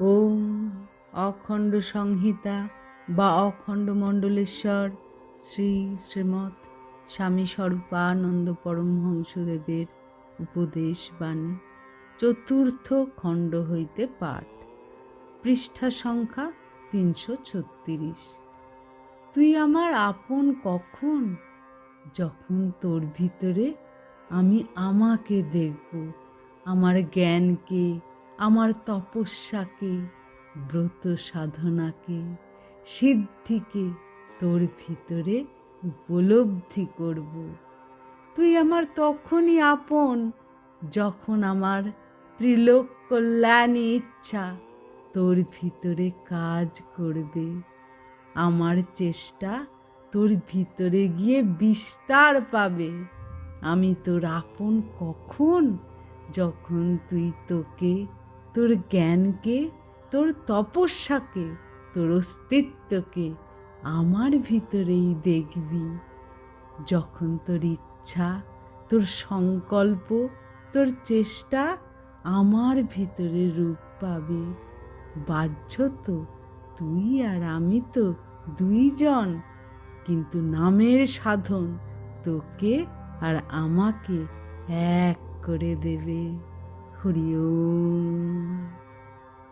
ওম অখণ্ড সংহিতা বা অখণ্ড মণ্ডলেশ্বর শ্রী শ্রীমৎ স্বামী স্বরূপানন্দ পরমহংসদেবের উপদেশ বাণী চতুর্থ খণ্ড হইতে পাঠ, পৃষ্ঠা সংখ্যা তিনশো ছত্রিশ। তুই আমার আপন কখন? যখন তোর ভিতরে আমি আমাকে দেখব, আমার জ্ঞানকে আমার তপস্যাকে, ব্রত সাধনাকে, সিদ্ধিকে তোর ভিতরে উপলব্ধি করব। তুই আমার তখনই আপন যখন আমার ত্রিলোক কল্যাণী ইচ্ছা তোর ভিতরে কাজ করবে। আমার চেষ্টা তোর ভিতরে গিয়ে বিস্তার পাবে। আমি তোর আপন কখন? যখন তুই তোকে তোর জ্ঞানকে, তোর তপস্যাকে, তোর অস্তিত্বকে আমার ভিতরেই দেখবি। যখন তোর ইচ্ছা, তোর সংকল্প, তোর চেষ্টা আমার ভিতরে রূপ পাবে। বাহ্য তো, তুই আর আমি তো দুইজন, কিন্তু নামের সাধন তোকে আর আমাকে এক করে দেবে। হরি ওম।